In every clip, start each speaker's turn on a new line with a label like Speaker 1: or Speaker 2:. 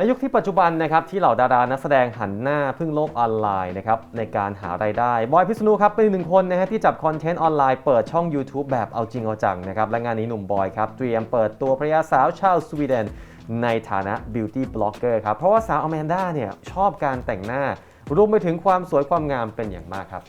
Speaker 1: ในยุคที่ปัจจุบันนะครับที่เหล่าดารานักแสดงหันหน้าพึ่งโลกออนไลน์นะครับในการหารายได้ บอยพิษณุครับเป็นหนึ่งคนนะฮะที่จับคอนเทนต์ออนไลน์เปิดช่อง YouTube แบบเอาจริงเอาจังนะครับและงานนี้หนุ่มบอยครับเตรียมเปิดตัวภรรยาสาวชาวสวีเดนในฐานะบิวตี้บล็อกเกอร์ครับเพราะว่าสาวอแมนด้าเนี่ยชอบการแต่งหน้ารวมไปถึงความสวยความงามเป็นอย่างมากครับ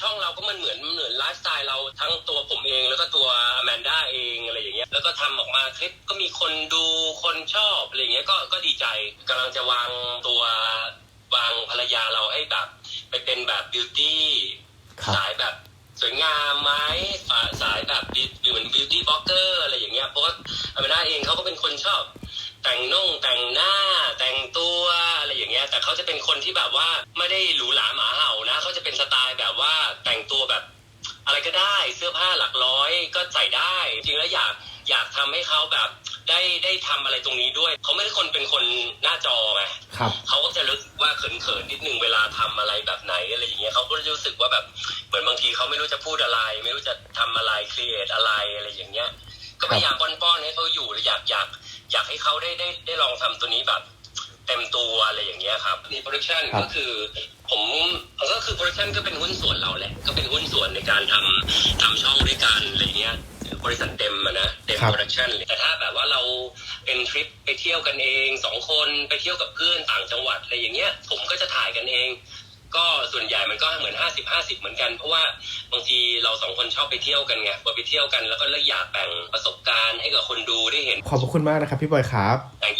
Speaker 2: ช่องเราก็มันเหมือนเหมือนไลฟ์สไตล์เราทั้งตัวผมเองแล้วก็ตัวอแมนด้าเองอะไรอย่างเงี้ยแล้วก็ทำออกมาคลิปก็มีคนดูคนชอบอะไรอย่างเงี้ยก็ก็ดีใจกำลังจะวางตัววางภรรยาเราให้แบบไปเป็นแบบบิวตี้
Speaker 1: ครับ
Speaker 2: สายแบบสวยงามไหมอ่าสายแบบบิเหมือนบิวตี้บล็อกเกอร์อะไรอย่างเงี้ยเพราะว่าอแมนด้าเองเขาก็เป็นคนชอบแต่งน่งแต่งหน้าแต่งตัวอะไรอย่างเงี้ยแต่เขาจะเป็นคนที่แบบว่าไม่ได้หรูหราหมาเห่า ว่าแต่งตัวแบบ อะไรก็ได้เสื้อผ้าหลักร้อยก็ใส่ได้ จริงแล้วอยากอยากทำให้เขาแบบได้ได้ทำอะไรตรงนี้ด้วย เขาไม่ได้คนเป็นคนหน้าจอไง
Speaker 3: ครับ
Speaker 2: เขาก็จะรู้สึกว่าเขินๆนิดนึงเวลาทำอะไรแบบไหนอะไรอย่างเงี้ยเขาก็รู้สึกว่าแบบเหมือนบางทีเขาไม่รู้จะพูดอะไร ไม่รู้จะทำอะไรครีเอทอะไรอะไรอย่างเงี้ย ก็พยายามป้อนๆให้เขาอยู่และอยากอยากอยากให้เขาได้ได้ได้ลองทำตัวนี้แบบเต็มตัวอะไรอย่างเงี้ยครับนี่โปรดักชัน
Speaker 1: ครับ
Speaker 2: ก็คือผมก็ คือโปรดักชันก็เป็นหุ้นส่วนเราแหละ ก็เป็นหุ้นส่วนในการทำทำช่องด้วยกันอะไรเงี้ยบริษัทเต็มอะนะเต็ม
Speaker 3: ครับ
Speaker 2: โปรดักชันเลยแต่ถ้าแบบว่าเราเป็นทริปไปเที่ยวกันเองสองคนไปเที่ยวกับเพื่อนต่างจังหวัดอะไรอย่างเงี้ยผมก็จะถ่ายกันเอง ก็ส่วนใหญ่มันก็เหมือนห้าสิบห้าสิบเหมือนกัน เพราะว่าบางทีเราสองคนชอบไปเที่ยวกันไงพอไปเที่ยวกันแล้วก็เลยอยากแบ่งประสบการณ์ให้กับคนดูได้เห็น
Speaker 3: ขอบพระคุณมากนะครับพี่บอยครับ
Speaker 2: แต่งยี่น้อง